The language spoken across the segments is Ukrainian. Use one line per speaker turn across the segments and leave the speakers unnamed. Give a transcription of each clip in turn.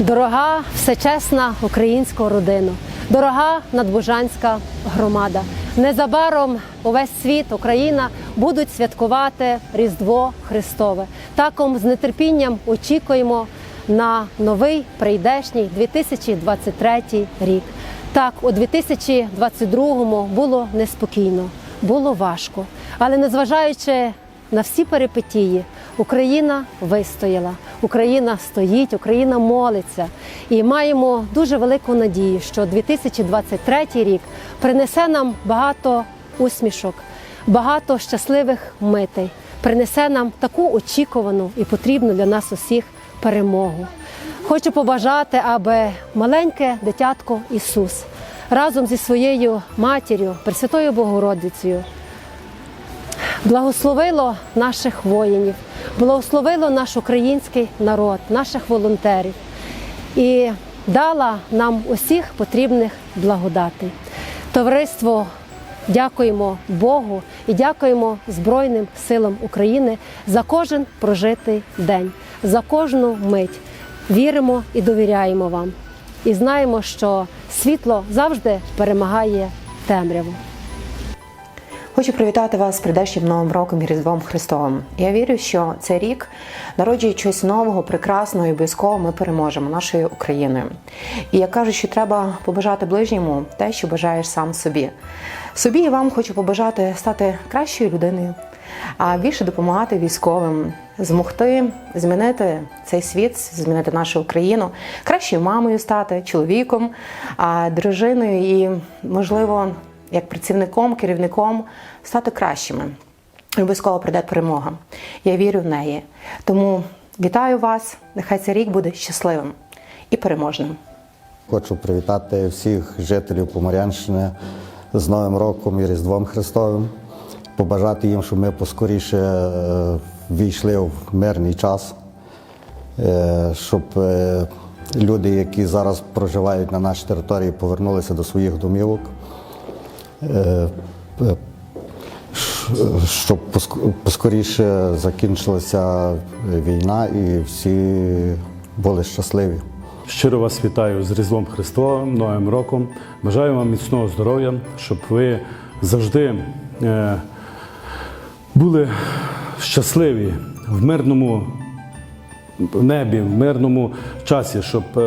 Дорога всечесна українська родина, дорога надбожанська громада. Незабаром увесь світ, Україна будуть святкувати Різдво Христове. Таком з нетерпінням очікуємо на новий прийдешній 2023 рік. Так, у 2022 було неспокійно, було важко, але незважаючи на всі перипетії, Україна вистояла, Україна стоїть, Україна молиться. І маємо дуже велику надію, що 2023 рік принесе нам багато усмішок, багато щасливих митей, принесе нам таку очікувану і потрібну для нас усіх перемогу. Хочу побажати, аби маленьке дитятко Ісус разом зі своєю матір'ю, Пресвятою Богородицею, благословило наших воїнів, благословило наш український народ, наших волонтерів і дала нам усіх потрібних благодатей. Товариство, дякуємо Богу і дякуємо Збройним силам України за кожен прожитий день, за кожну мить. Віримо і довіряємо вам. І знаємо, що світло завжди перемагає темряву.
Хочу привітати вас з прийдешнім новим роком і Різдвом Христовим. Я вірю, що цей рік народжує щось нового, прекрасного і обов'язково ми переможемо нашою Україною. І я кажу, що треба побажати ближньому те, що бажаєш сам собі. Собі і вам хочу побажати стати кращою людиною, а більше допомагати військовим, змогти змінити цей світ, змінити нашу Україну, кращою мамою стати, чоловіком, дружиною і, можливо, як працівником, керівником стати кращими. Обов'язково прийде перемога. Я вірю в неї. Тому вітаю вас. Нехай цей рік буде щасливим і переможним.
Хочу привітати всіх жителів Поморянщини з Новим роком і Різдвом Христовим, побажати їм, щоб ми поскоріше е, війшли в мирний час, е, щоб е, люди, які зараз проживають на нашій території, повернулися до своїх домівок, щоб поскоріше закінчилася війна і всі були щасливі.
Щиро вас вітаю з Різдвом Христовим, Новим роком. Бажаю вам міцного здоров'я, щоб ви завжди е, були щасливі в мирному небі, в мирному часі, щоб е,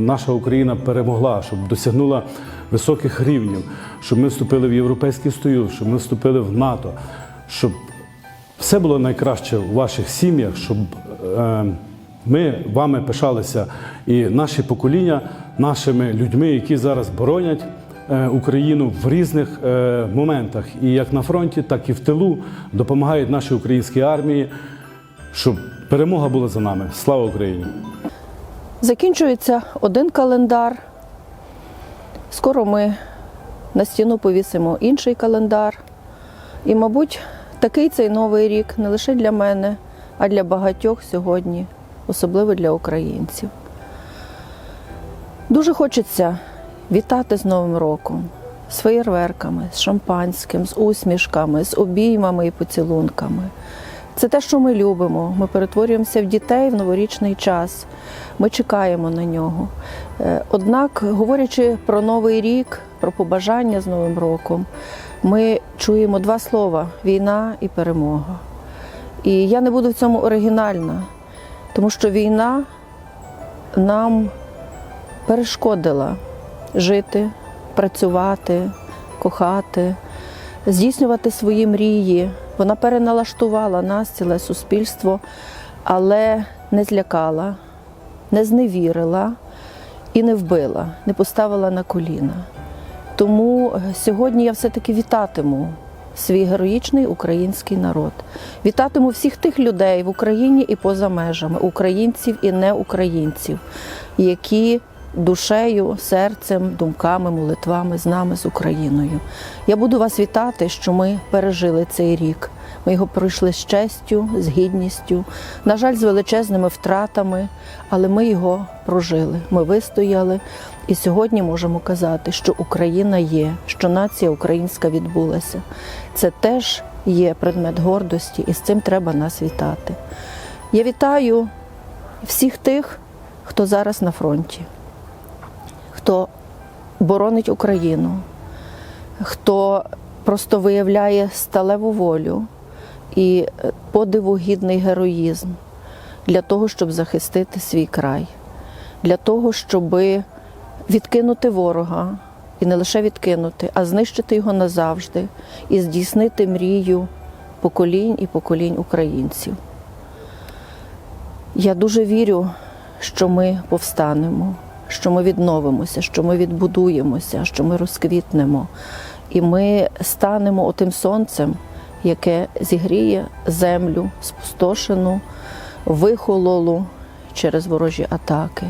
наша Україна перемогла, щоб досягнула високих рівнів, щоб ми вступили в Європейський Союз, щоб ми вступили в НАТО, щоб все було найкраще у ваших сім'ях, щоб е, ми вами пишалися і наші покоління нашими людьми, які зараз боронять е, Україну в різних моментах, і як на фронті, так і в тилу допомагають нашій українській армії, щоб перемога була за нами. Слава Україні!
Закінчується один календар. Скоро ми на стіну повісимо інший календар. І, мабуть, такий цей новий рік не лише для мене, а для багатьох сьогодні, особливо для українців. Дуже хочеться вітати з Новим роком, з феєрверками, з шампанським, з усмішками, з обіймами і поцілунками. Це те, що ми любимо. Ми перетворюємося в дітей в новорічний час. Ми чекаємо на нього. Е, Однак, говорячи про новий рік, про побажання з Новим роком, ми чуємо два слова війна і перемога. І я не буду в цьому оригінальна, тому що війна нам перешкодила жити, працювати, кохати, здійснювати свої мрії. Вона переналаштувала нас, ціле суспільство, але не злякала, не зневірила і не вбила, не поставила на коліна. Тому е, сьогодні я все-таки вітатиму свій героїчний український народ. Вітатиму всіх тих людей в Україні і поза межами, українців і неукраїнців, які душею, серцем, думками, молитвами з нами, з Україною. Я буду вас вітати, що ми пережили цей рік. Ми його пройшли з честю, з гідністю, на жаль, з величезними втратами, але ми його прожили. Ми вистояли. І сьогодні можемо казати, що Україна є, що нація українська відбулася. Це теж є предмет гордості, і з цим треба нас вітати. Я вітаю всіх тих, хто зараз на фронті, хто боронить Україну, хто просто виявляє сталеву волю і е, подиву гідний героїзм для того, щоб захистити свій край, для того, щоб відкинути ворога, і не лише відкинути, а знищити його назавжди і здійснити мрію поколінь і поколінь українців. Я дуже вірю, що ми повстанемо, що ми відновимося, що ми відбудуємося, що ми розквітнемо. І ми станемо отим сонцем, яке зігріє землю спустошену, вихололу через ворожі атаки.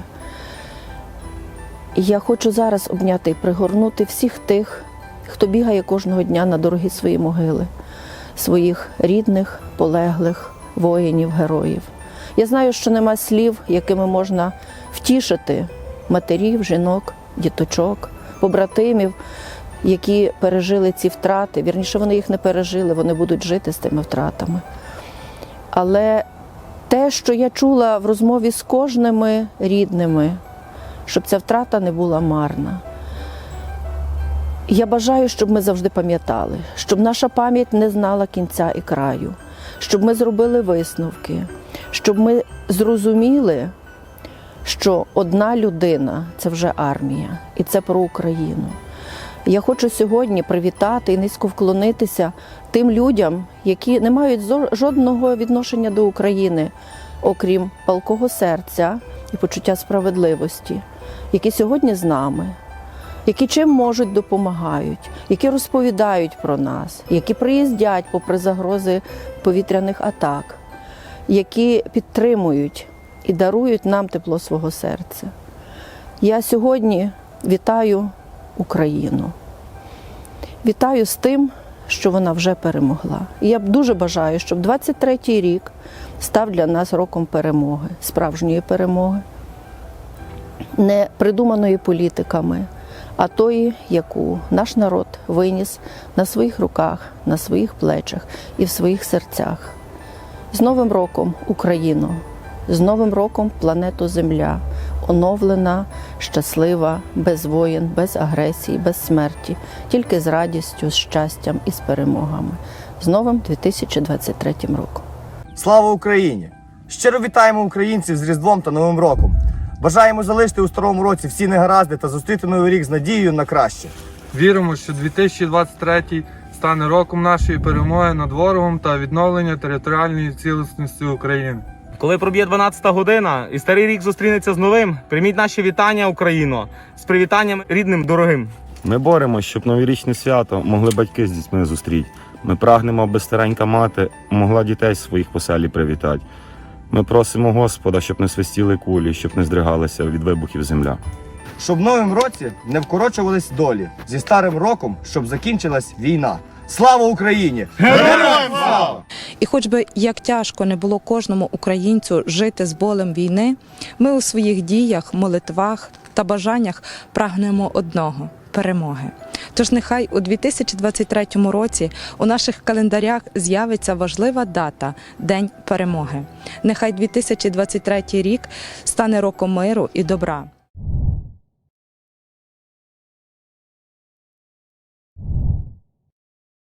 Я хочу зараз обняти і пригорнути всіх тих, хто бігає кожного дня на дорогі свої могили, своїх рідних, полеглих воїнів, героїв. Я знаю, що нема слів, якими можна втішити матерів, жінок, діточок, побратимів, які пережили ці втрати. Вірніше, вони їх не пережили, вони будуть жити з тими втратами. Але те, що я чула в розмові з кожними рідними, щоб ця втрата не була марна. Я бажаю, щоб ми завжди пам'ятали, щоб наша пам'ять не знала кінця і краю, щоб ми зробили висновки, щоб ми зрозуміли, що одна людина це вже армія, і це про Україну. Я хочу сьогодні привітати і низько вклонитися тим людям, які не мають жодного відношення до України, окрім палкого серця і почуття справедливості, які сьогодні з нами, які чим можуть допомагають, які розповідають про нас, які приїздять попри загрози повітряних атак, які підтримують і дарують нам тепло свого серця. Я сьогодні вітаю Україну. Вітаю з тим, що вона вже перемогла. І я б дуже бажаю, щоб 23-й рік став для нас роком перемоги, справжньої перемоги, не придуманої політиками, а тої, яку наш народ виніс на своїх руках, на своїх плечах і в своїх серцях. З Новим роком Україну, з Новим роком планету Земля, оновлена, щаслива, без воєн, без агресії, без смерті, тільки з радістю, з щастям і з перемогами. З новим 2023 роком.
Слава Україні! Щиро вітаємо українців з Різдвом та Новим роком. Бажаємо залишити у старому році всі негаразди та зустріти новий рік з надією на краще.
Віримо, що 2023 стане роком нашої перемоги над ворогом та відновлення територіальної цілісності України.
Коли проб'є 12 година і старий рік зустрінеться з новим, прийміть наші вітання, Україно, з привітанням рідним дорогим.
Ми боремося, щоб новорічне свято могли батьки з дітьми зустріти. Ми прагнемо, аби старенька мати могла дітей своїх по селі привітати. Ми просимо Господа, щоб не свистіли кулі, щоб не здригалася від вибухів земля.
Щоб в новому році не вкорочувались долі. Зі старим роком, щоб закінчилась війна. Слава Україні! Героям слава!
І хоч би як тяжко не було кожному українцю жити з болем війни, ми у своїх діях, молитвах та бажаннях прагнемо одного перемоги. Тож нехай у 2023 році у наших календарях з'явиться важлива дата День перемоги. Нехай 2023 рік стане роком миру і добра.